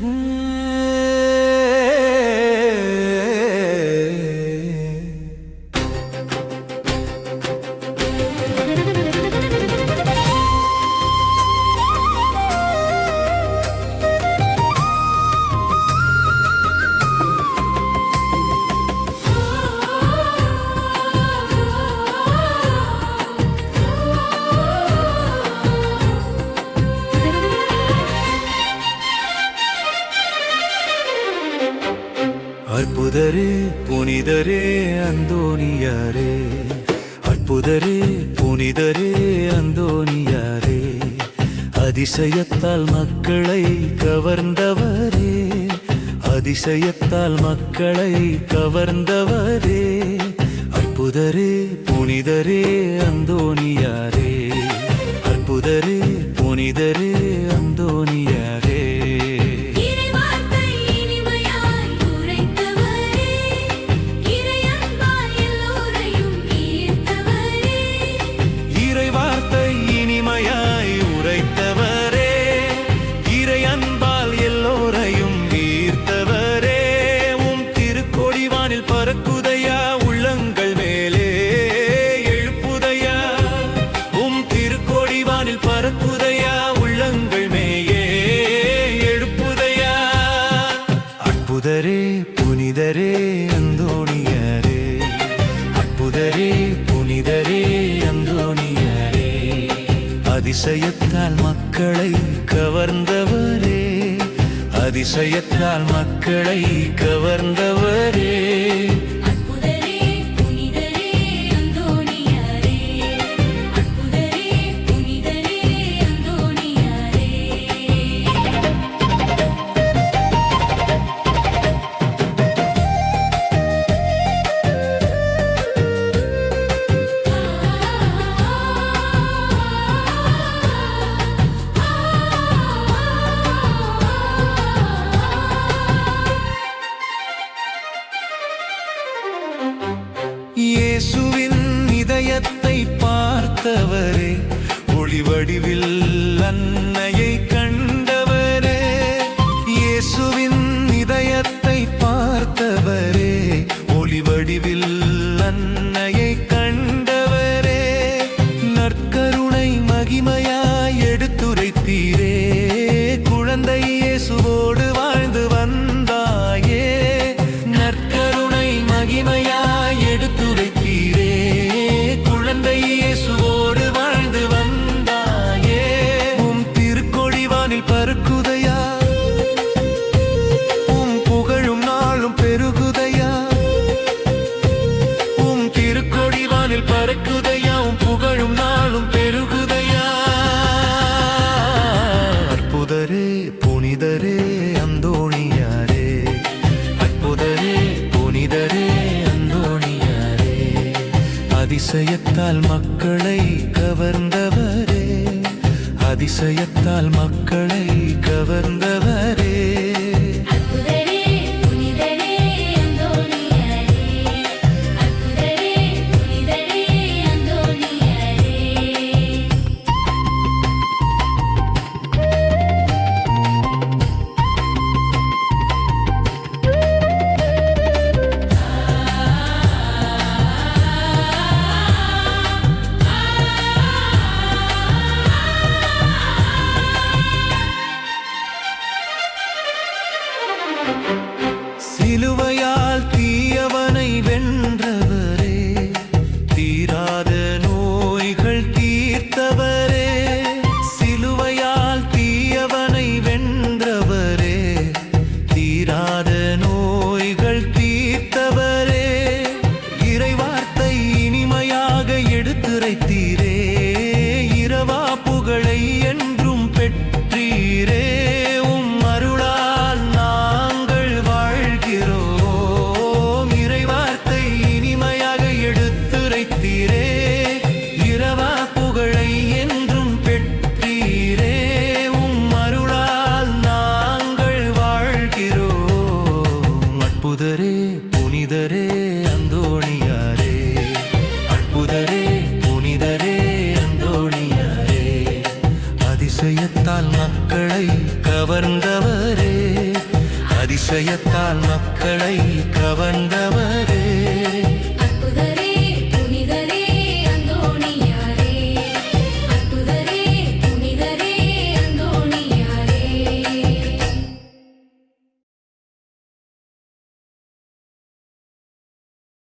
Mm. அற்புதரே புனிதரே அந்தோனியாரே அற்புதரே புனிதரே அந்தோனியாரே அதிசயத்தால் மக்களை கவர்ந்தவரே. அதிசயத்தால் மக்களை கவர்ந்தவரே. அற்புதரே புனிதரே அந்தோனியாரே பறக்குதையா உள்ளங்கள் மேலே எழுப்புதையா? உம் திருக்கோடிவானில் பறக்குதையா உள்ளங்கள் மேயே எழுப்புதையா? அற்புதரே புனிதரே அந்தோணியரே. அற்புதரே புனிதரே அந்தோணியரே. அதிசயத்தால் மக்களை கவர்ந்தவரே. அதிசயத்தால் மக்களை கவர்ந்தவரே. விடிவில் அன்ன அதிசயத்தால் மக்களை கவர்ந்தவரே. அதிசயத்தால் மக்களை கவர்ந்தவரே. உணர்ந்தவரே அதிசயத்தால் மக்களை கவர்ந்தவரே.